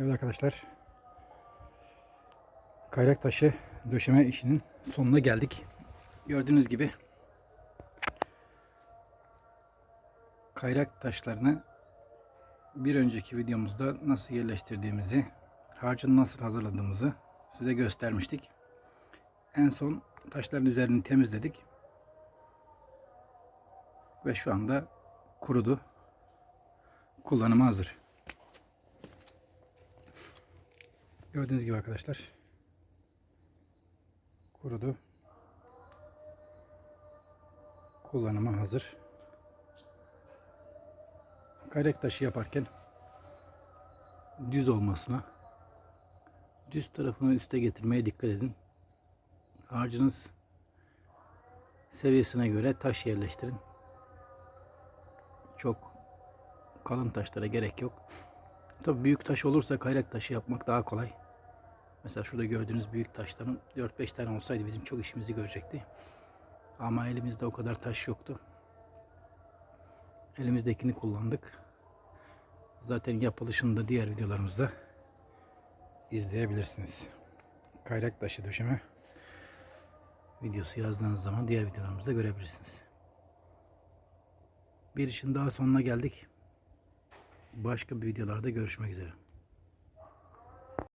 Evet arkadaşlar. Kayrak taşı döşeme işinin sonuna geldik. Gördüğünüz gibi kayrak taşlarını bir önceki videomuzda nasıl yerleştirdiğimizi, harcını nasıl hazırladığımızı size göstermiştik. En son taşların üzerini temizledik. Ve şu anda kurudu. Kullanıma hazır. Gördüğünüz gibi arkadaşlar. Kurudu. Kullanıma hazır. Kayrek taşı yaparken düz olmasına düz tarafını üste getirmeye dikkat edin. Harcınız seviyesine göre taş yerleştirin. Çok kalın taşlara gerek yok. Tabii büyük taş olursa kayrak taşı yapmak daha kolay. Mesela şurada gördüğünüz büyük taşların 4-5 tane olsaydı bizim çok işimizi görecekti. Ama elimizde o kadar taş yoktu. Elimizdekini kullandık. Zaten yapılışını da diğer videolarımızda izleyebilirsiniz. Kayrak taşı döşeme videosu yazdığınız zaman diğer videolarımızda görebilirsiniz. Bir işin daha sonuna geldik. Başka bir videolarda görüşmek üzere.